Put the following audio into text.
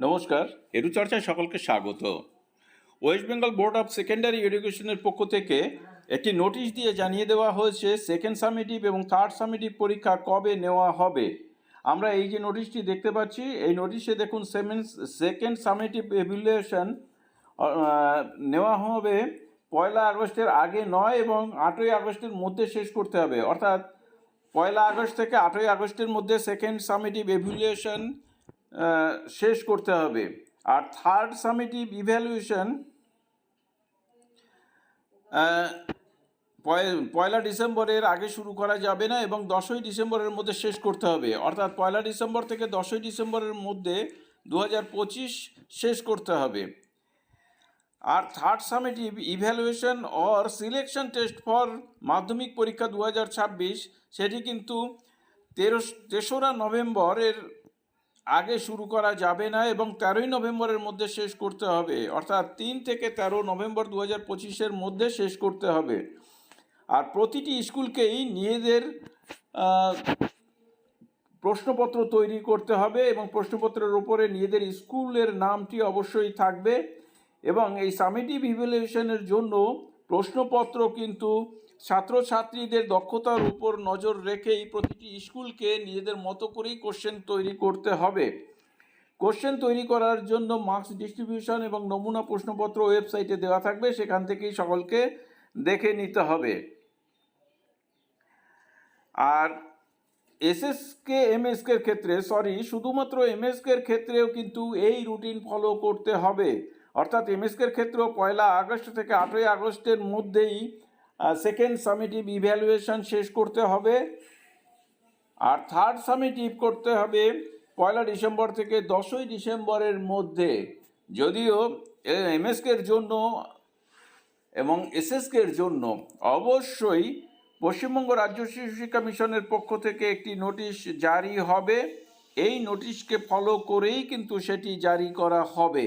নমস্কার এরু চর্চায় সকলকে স্বাগত। West Bengal board of secondary এডুকেশনের পক্ষ থেকে একটি নোটিশ দিয়ে জানিয়ে দেওয়া হয়েছে, সেকেন্ড সামিটিভ এবং থার্ড সামিটিভ পরীক্ষা কবে নেওয়া হবে। আমরা এই যে নোটিশটি দেখতে পাচ্ছি, এই নোটিশে দেখুন সেভেন সেকেন্ড সামিটিভ এভ্যালুয়েশন নেওয়া হবে পয়লা আগস্টের আগে নয় এবং আটই আগস্টের মধ্যে শেষ করতে হবে। অর্থাৎ পয়লা আগস্ট থেকে আটই আগস্টের মধ্যে সেকেন্ড সামিটিভ এভ্যালুয়েশন শেষ করতে হবে। আর থার্ড সামিটিভ ইভ্যালুয়েশন পয়লা ডিসেম্বরের আগে শুরু করা যাবে না এবং দশই ডিসেম্বরের মধ্যে শেষ করতে হবে। অর্থাৎ পয়লা ডিসেম্বর থেকে দশই ডিসেম্বরের মধ্যে দু হাজার পঁচিশ শেষ করতে হবে। আর third summative evaluation or selection test for Madhyamik পরীক্ষা দু হাজার ছাব্বিশ, সেটি কিন্তু তেরো, তেসরা নভেম্বরের আগে শুরু করা যাবে না এবং তেরোই নভেম্বরের মধ্যে শেষ করতে হবে। অর্থাৎ তিন থেকে তেরো নভেম্বর দু হাজার পঁচিশের মধ্যে শেষ করতে হবে। আর প্রতিটি স্কুলকেই নিজেদের প্রশ্নপত্র তৈরি করতে হবে এবং প্রশ্নপত্রের ওপরে নিজেদের স্কুলের নামটি অবশ্যই থাকবে এবং এই সামিটিভ ইভ্যালুয়েশনের জন্য প্রশ্নপত্র কিন্তু ছাত্রছাত্রীদের দক্ষতার উপর নজর রেখেই প্রতিটি স্কুলকে নিজেদের মতো করেই কোশ্চেন তৈরি করতে হবে। কোশ্চেন তৈরি করার জন্য মার্কস ডিস্ট্রিবিউশন এবং নমুনা প্রশ্নপত্র ওয়েবসাইটে দেওয়া থাকবে, সেখান থেকেই সকলকে দেখে নিতে হবে। আর এসএসকে এমএসকের ক্ষেত্রে সরি শুধুমাত্র এমএসকের ক্ষেত্রেও কিন্তু এই রুটিন ফলো করতে হবে। অর্থাৎ এমএসকের ক্ষেত্রেও পয়লা আগস্ট থেকে আটই আগস্টের মধ্যেই সেকেন্ড সামিটিভ ইভ্যালুয়েশন শেষ করতে হবে। আর থার্ড সামিটিভ করতে হবে পয়লা ডিসেম্বর থেকে দশই ডিসেম্বরের মধ্যে। যদিও এমএসকের জন্য এবং এসএসকের জন্য অবশ্যই পশ্চিমবঙ্গ রাজ্য শিশু শিক্ষা মিশনের পক্ষ থেকে একটি নোটিশ জারি হবে। এই নোটিশকে ফলো করেই কিন্তু সেটি জারি করা হবে।